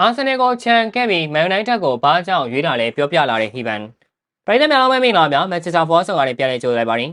အာဆင်နယ်ကိုချန်ခဲ့ပြီးမန်ယူနိုက်တက်ကိုဘာကြောင့်ရွေးတာလဲပြောပြလာတဲ့ဟီဗန်ပရိသတ်များလုံးမင်္ဂလာများမန်ချက်စတာဖောဆောင်ကနေပြန်လည်ကြိုဆိုလိုက်ပါတယ်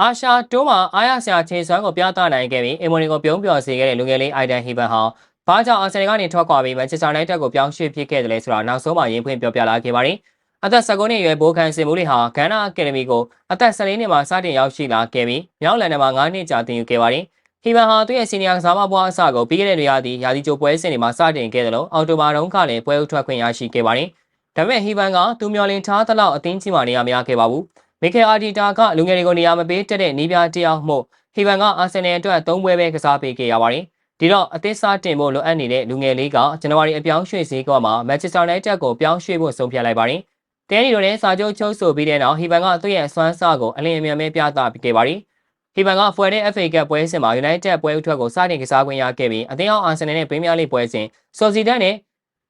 အာရှာတိုးမှာအားရစရာခြေစွမ်းကိုပြသနိုင်ခဲ့ပြီးအင်မိုနီကိုပြုံးပျော်စေခဲ့တဲ့လူငယ်လေးအိုင်ဒန်ဟီဗန်ဟာဘာကြောင့်အာဆင်နယ်ကနေထွက်ခွာပြီးမန်ချက်စတာနိုက်တက်ကိုပြောင်းရွှေ့ဖြစ်ခဲ့တယ်လဲဆိုတာနောက်ဆုံးမှရင်းဖွင့်ပြောပြလာခဲ့ပါတယ်အသက်19နှစ်အရွယ်ဘိုးခန်စင်မူလီဟာဂန်နာအကယ်ဒမီကိုအသက်14နှစ်မှာစတင်ရောက်ရှိလာခဲ့ပြီးမြောက်လန်ဒန်မှာ9နှစ်ကြာသင်ယူခဲ့ပါတယ် ဟီဗန်ဟာသူ့ရဲ့စီနီယာကစားမဘွားအစကိုပြီးခဲ့တဲ့နေရာသည်ယာဒီချိုပွဲစဉ်တွေမှာစတင်ခဲ့တယ်လို့အော်တိုဘာတုန်းကလည်းပွဲဥထွက်ခွင့်ရရှိခဲ့ပါတယ်။ဒါပေမဲ့ဟီဗန်ကသူမျော်လင့်ထားသလောက်အသင်းကြီးမှနေရာမရခဲ့ပါဘူး။မီကယ်အာဒီတာကလူငယ်တွေကိုနေရာမပေးတက်တဲ့နီးပြတယောက်မှုဟီဗန်ကအာဆင်နယ်အတွက်၃ပွဲပဲကစားပေးခဲ့ရပါတယ်။ဒီတော့အသင်းစားတင်ဖို့လိုအပ်နေတဲ့လူငယ်လေးကဇန်နဝါရီအပြောင်းရွှေ့စည်းကမှာမန်ချက်စတာယူနိုက်တက်ကိုပြောင်းရွှေ့ဖို့ဆုံးဖြတ်လိုက်ပါတယ်။တဲနီတို့လည်းစာချုပ်ချုပ်ဆိုပြီးတဲ့နောက်ဟီဗန်ကသူ့ရဲ့စွမ်းစားကိုအလင်းအမြန်ပဲပြသခဲ့ပါတယ်။ ဟီဗန်ကဖွယ်တဲ့ FA ကပွဲစဉ်မှာ United ပွဲဥထွက်ကိုစတင်ကစားခွင့်ရခဲ့ပြီးအသင်းအောင်အာဆင်နယ်နဲ့ပရီးမီးယားလိပွဲစဉ်ဆော်စီဒန်နဲ့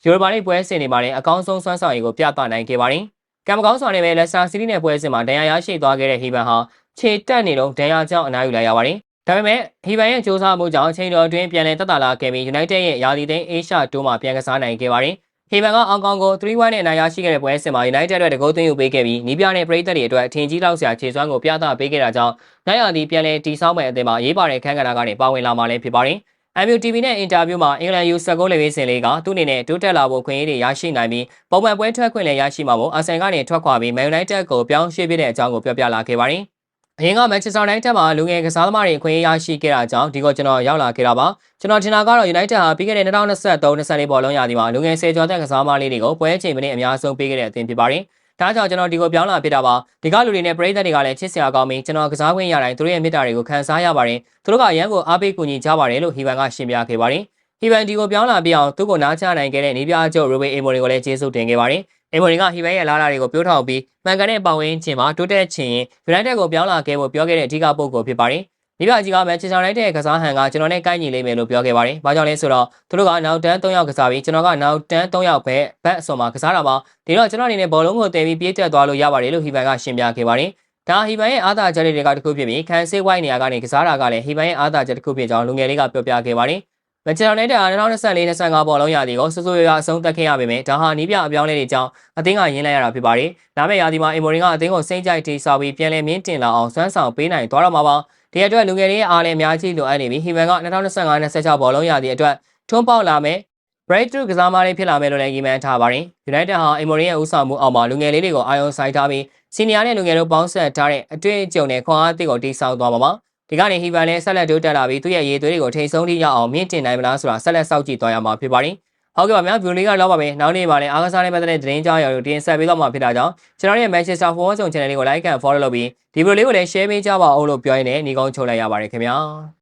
ယူရိုပါလိပွဲစဉ်တွေမှာလည်းအကောင်းဆုံးစွမ်းဆောင်ရည်ကိုပြသနိုင်ခဲ့ပါတယ်။ကံမကောင်းစွာနဲ့ပဲလက်စတာစီးတီးနဲ့ပွဲစဉ်မှာဒဏ်ရာရရှိသွားခဲ့တဲ့ဟီဗန်ဟာခြေတက်နေတော့ဒဏ်ရာကြောင့်အနားယူလိုက်ရပါတယ်။ဒါပေမဲ့ဟီဗန်ရဲ့စ조사မှုကြောင့်ချိန်တော်အတွင်းပြန်လည်တက်တာလာခဲ့ပြီး United ရဲ့ယာလီသိန်း Asia တိုးမှာပြန်ကစားနိုင်ခဲ့ပါတယ်။ ဟီဗန်ကအောင်ကောင်ကို3-1နဲ့အနိုင်ရရှိခဲ့တဲ့ပွဲစဉ်မှာ United အတွက်တကုတ်သွင်းယူပေးခဲ့ပြီးနီးပြတဲ့ပရိသတ်တွေအတွက်အထင်ကြီးလောက်စရာခြေစွမ်းကိုပြသပေးခဲ့တာကြောင့်နိုင်ရသည်ပြန်လည်တီဆောက်မဲ့အသင်းမှာရေးပါတဲ့ခန်းကဏ္ဍကနေပါဝင်လာမှလည်းဖြစ်ပါတယ်။ MUTV နဲ့အင်တာဗျူးမှာအင်္ဂလန်ယူစကုန်းလေဝင်းစင်လေးကသူ့အနေနဲ့တိုးတက်လာဖို့ခွင့်ရည်တွေရရှိနိုင်ပြီးပုံမှန်ပွဲထွက်ခွင့်လည်းရရှိမှာမို့အာဆန်ကနေထွက်ခွာပြီး Man United ကိုပြောင်းရွှေ့ပြတဲ့အကြောင်းကိုပြောပြလာခဲ့ပါတယ်။ အရင်က Manchester United မှာလူငယ်ကစားသမားတွေအခွင့်အရေးရရှိခဲ့တာကြောင့်ဒီကကျွန်တော်ရောက်လာခဲ့တာပါကျွန်တော်ထင်တာကတော့ United ဟာပြီးခဲ့တဲ့2023-24ဘောလုံးရာသီမှာလူငယ်ဆယ်ကျော်သက်ကစားသမားလေးတွေကိုပွဲချိန်မိနစ်အများဆုံးပေးခဲ့တဲ့အသင်းဖြစ်ပါတယ်ဒါကြောင့်ကျွန်တော်ဒီကိုပြောင်းလာဖြစ်တာပါဒီကလူတွေနဲ့ပရိသတ်တွေကလည်းချစ်စရာကောင်းပြီးကျွန်တော်ကစားခွင့်ရတိုင်းသူတို့ရဲ့မေတ္တာတွေကိုခံစားရပါတယ်သူတို့ကအရန်ကိုအားပေးကူညီကြပါတယ်လို့ဟီဗန်ကရှင်းပြခဲ့ပါတယ်ဟီဗန်ဒီကိုပြောင်းလာပြီးအောင်သူ့ကိုနားချနိုင်ခဲ့တဲ့နေပြအကျုပ်ရိုဘေအေမိုရီကိုလည်းကျေးဇူးတင်ခဲ့ပါတယ် အင်မိုရီကဟီဘဲရဲ့လာလာတွေကိုပြောထောက်ပြီးမှန်ကန်တဲ့ပတ်ဝန်းကျင်မှာတိုးတက်ချင်ရင် United ကိုပြောင်းလာခဲ့ဖို့ပြောခဲ့တဲ့အဓိကပုံကိုဖြစ်ပါတယ်။မိဘကြီးကမန်ချက်စတာယူနိုက်တက်ရဲ့ကစားဟန်ကကျွန်တော်နဲ့ကိုက်ညီလိမ့်မယ်လို့ပြောခဲ့ပါတယ်။ဘာကြောင့်လဲဆိုတော့သူတို့ကနောက်တန်း3ယောက်ကစားပြီးကျွန်တော်ကနောက်တန်း3ယောက်ပဲဘက်အစွန်မှာကစားတာပါ။ဒီတော့ကျွန်တော်အနေနဲ့ဘောလုံးကိုတည်ပြီးပြေးတက်သွားလို့ရပါတယ်လို့ဟီဘန်ကရှင်းပြခဲ့ပါတယ်။ဒါဟီဗန်ရဲ့အာသာချက်တွေကတခုဖြစ်ပြီးခန်ဆေးဝိုင်းနေရာကနေကစားတာကလည်းဟီဗန်ရဲ့အာသာချက်တစ်ခုဖြစ်ကြောင်းလူငယ်လေးကပြောပြခဲ့ပါတယ် မန်ချက်စတာယူနိုက်တက်အား2024-25ဘောလုံးရာသီကိုစိုးစိုးရွားရွားအဆုံးသတ်ခဲ့ရပေမဲ့ဒါဟာနီးပြအပြောင်းလဲတွေကြောင့်အသင်းကရင်းလိုက်ရတာဖြစ်ပါတယ်။ဒါမဲ့ရာသီမှာအင်မိုရင်ကအသင်းကိုစိတ်ကြိုက်တိဆောက်ပြီးပြန်လည်မြင့်တင်လာအောင်စွမ်းဆောင်ပေးနိုင်သွားတော့မှာပါ။ဒီအတွက်လူငယ်တွေရဲ့အားလည်းအများကြီးလိုအပ်နေပြီးဟီဗန်က2025-26ဘောလုံးရာသီအတွက်ထွန်းပေါက်လာမဲ့ breakthrough ကစားမလေးဖြစ်လာမယ်လို့လည်းရည်မှန်းထားပါတယ်။ United ဟာအင်မိုရင်ရဲ့ဦးဆောင်မှုအောက်မှာလူငယ်လေးတွေကိုအာရုံစိုက်ထားပြီးစီနီယာနဲ့လူငယ်တို့ပေါင်းဆက်ထားတဲ့အတွေ့အကြုံနဲ့ခွန်အားသစ်ကိုတိစောက်သွားမှာပါ။ ဒီကနေဟီဗန်လည်းဆက်လက်တိုးတက်လာပြီးသူ့ရဲ့ရေသွေးတွေကိုထိန်ဆုံးထိရအောင်မြင့်တင်နိုင်မလားဆိုတာဆက်လက်စောင့်ကြည့်သွားရမှာဖြစ်ပါတယ်။ဟုတ်ကဲ့ပါဗျာဗီဒီယိုလေးကတော့ပါပဲနောက်နေ့မှာလည်းအားကစားနဲ့ပတ်သက်တဲ့သတင်းကြောင်းရာကိုတင်ဆက်ပေးတော့မှာဖြစ်တာကြောင့်ကျွန်တော်ရဲ့ Manchester Forward Zone Channel လေးကို like and follow လုပ်ပြီးဒီဗီဒီယိုလေးကိုလည်း share ပေးကြပါအောင်လို့ပြောရင်းနဲ့ညီကုန်းချုပ်လိုက်ရပါတယ်ခင်ဗျာ။